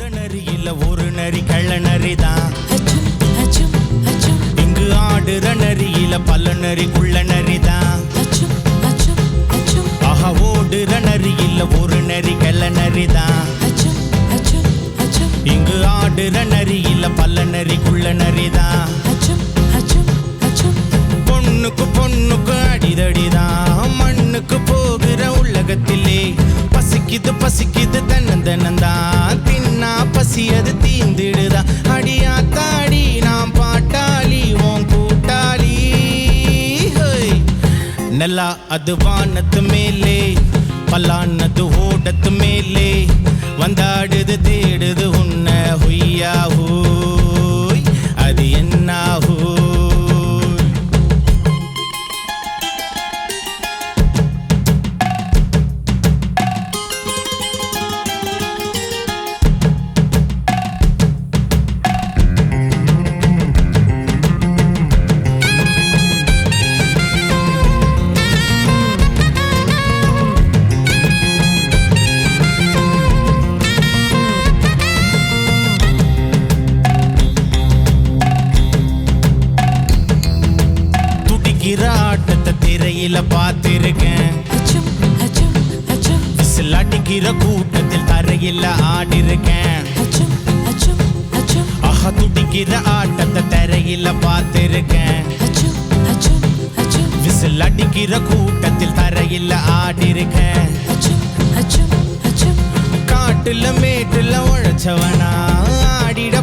ஓடுற நரி இல்ல ஒரு நரி கள்ள நரி தான். இங்கு ஆடுற நரி இல்ல பல நரி குள்ள நரி தான். ஆஹா ஓடுற நரி இல்ல ஒரு நரி கள்ள நரி தான். இங்கு ஆடுற நரி இல்ல பல நரி குள்ள நரி தான். பொண்ணுக்கு பொண்ணுக்கு அடிதடிதான் மண்ணுக்கு போகிற உலகத்திலே பசிக்குது பசிக்குது தன்னன் நல்லா அது வானத்து மேலே பல்லானது ஓடத்து மேலே வந்தாடுது தேடுது உன் துடிக்கிற ஆட்டத்தை திரையில பார்த்திருக்கேன். விசில் அடிக்கிற கூட்டத்தில் தரையில ஆடிருக்கேன். ஆஹா துடிக்கிற ஆட்டத்தை திரையில பார்த்திருக்கேன். விசில் அடிக்கிற கூட்டத்தில் தரையில ஆடிருக்கேன். காட்டுல மேட்டுல உழைச்சவனா ஆடிட